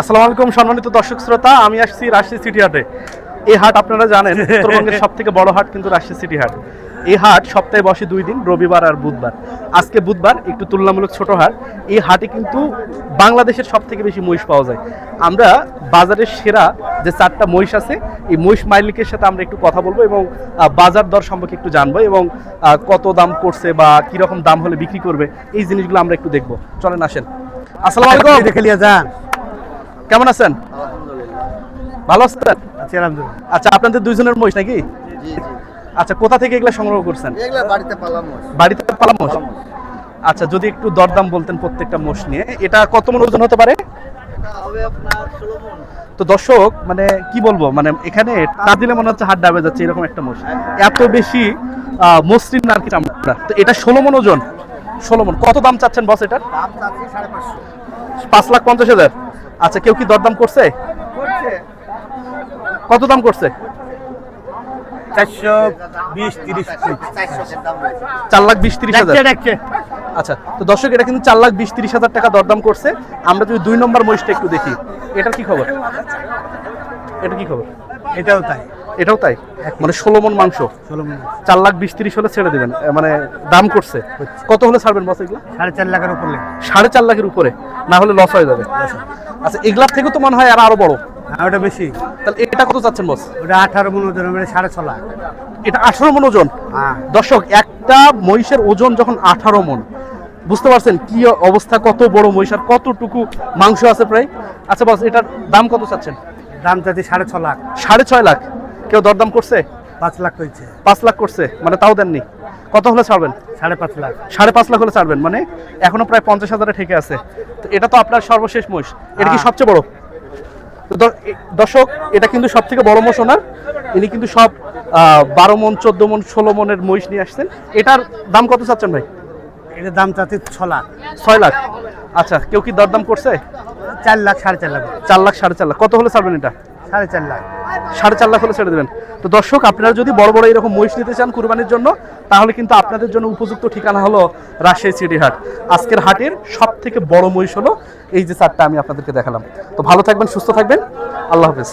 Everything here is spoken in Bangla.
আসসালামু আলাইকুম সম্মানিত দর্শক শ্রোতা আমি আসছি রাজশাহী সিটি হাটে। এই হাট আপনারা জানেন উত্তরবঙ্গের সব থেকে বড় হাট কিন্তু রাজশাহী সিটি হাট। এই হাট সপ্তাহে বসে দুই দিন রবিবার আর বুধবার। আজকে বুধবার একটু তুলনামূলক ছোট হাট। এই হাটে কিন্তু বাংলাদেশের সব থেকে বেশি মহিষ পাওয়া যায়। আমরা বাজারের সেরা যে চারটা মহিষ আছে এই মহিষ মাইলিকের সাথে আমরা একটু কথা বলব এবং বাজার দর সম্পর্কে একটু জানব এবং কত দাম করছে বা কীরকম দাম হলে বিক্রি করবে এই জিনিসগুলো আমরা একটু দেখব। চলেন আসেন। আসসালামু আলাইকুম। দেখে যান। কেমন আছেন? ভালো আছেন? আচ্ছা আপনাদের দুইজনের মহিষ নাকি? আচ্ছা কোথা থেকে এগুলো সংগ্রহ করছেন? বাড়িতে। পালা মোষ আচ্ছা যদি একটু দরদাম বলতেন প্রত্যেকটা মোষ নিয়ে এটা কত মন ওজন হতে পারে? তো দর্শক মানে কি বলব মানে এখানে তা দিলে মনে হচ্ছে হাত ডাবে যাচ্ছে এরকম একটা মোষ এত বেশি মসৃণ আর কি চামড়া। তো এটা ষোলো মন ওজন? ষোলো মন কত দাম চাচ্ছেন বস এটার? পাঁচ লাখ পঞ্চাশ হাজার। আচ্ছা কেউ কি দরদাম করছে? করছে। কত দাম করছে? চার লাখ বিশ তিরিশ হাজার। আচ্ছা তো দর্শক এটা কিন্তু চার লাখ বিশ তিরিশ হাজার টাকা দরদাম করছে। আমরা যদি দুই নম্বর মহিষটা একটু দেখি এটার কি খবর? এটা কি খবর? এটাও তাই। এটাও তাই? মানে ষোলো মন মাংস? চার লাখ বিশ তিরিশ হলে ছেড়ে দেবেন। মানে দাম করছে। কত হলে ছাড়বেন বস এগুলা? সাড়ে চার লাখের উপরে। সাড়ে চার লাখের উপরে। না হলে লস হয়ে যাবে। আচ্ছা এগুলার থেকে তো মনে হয় আর আরও বড়। ওটা বেশি। তাহলে এটা কত চাচ্ছেন বস ওটা আঠারো মন ওজন মানে সাড়ে ছ লাখ। এটা আঠারো মন ওজন? হ্যাঁ। দর্শক একটা মহিষের ওজন যখন আঠারো মন বুঝতে পারছেন কি অবস্থা? কত বড় মহিষ আর কতটুকু মাংস আছে প্রায়? আচ্ছা বস এটার দাম কত চাচ্ছেন? দাম চাচ্ছি সাড়ে ছ লাখ। সাড়ে ছয় লাখ। কেউ দরদাম করছে? পাঁচ লাখ হয়েছে। পাঁচ লাখ করছে মানে তাও দেননি। কত হলে ছাড়বেন? সাড়ে পাঁচ লাখ। সাড়ে পাঁচ লাখ হলে ছাড়বেন মানে এখনও প্রায় পঞ্চাশ হাজারে ঠেকে আছে। তো এটা তো আপনার সর্বশেষ মহিষ। এটা কি হ্যাঁ। সবচেয়ে বড়? তো দর্শক এটা কিন্তু সব থেকে বড় মোষ ওনার। ইনি কিন্তু সব বারো মন চোদ্দ মন ষোলো মনের মহিষ নিয়ে আসছেন। এটার দাম কত চাচ্ছেন ভাই? এটার দাম চাচ্ছি ছ লাখ। ছয় লাখ। আচ্ছা কেউ কি দরদাম করছে? চার লাখ সাড়ে চার লাখ। চার লাখ সাড়ে চার লাখ। কত হলে ছাড়বেন এটা? সাড়ে চার লাখ। সাড়ে চার লাখ হলে ছেড়ে দেবেন। তো দর্শক, আপনারা যদি বড় বড় এরকম মহিষ নিতে চান কুরবানির জন্য, তাহলে কিন্তু আপনাদের জন্য উপযুক্ত ঠিকানা হলো রাজশাহী সিটি হাট। আজকের হাটের সব থেকে বড় মহিষ হলো এই যে চারটা আমি আপনাদেরকে দেখালাম। তো ভালো থাকবেন, সুস্থ থাকবেন। আল্লাহ হাফেজ।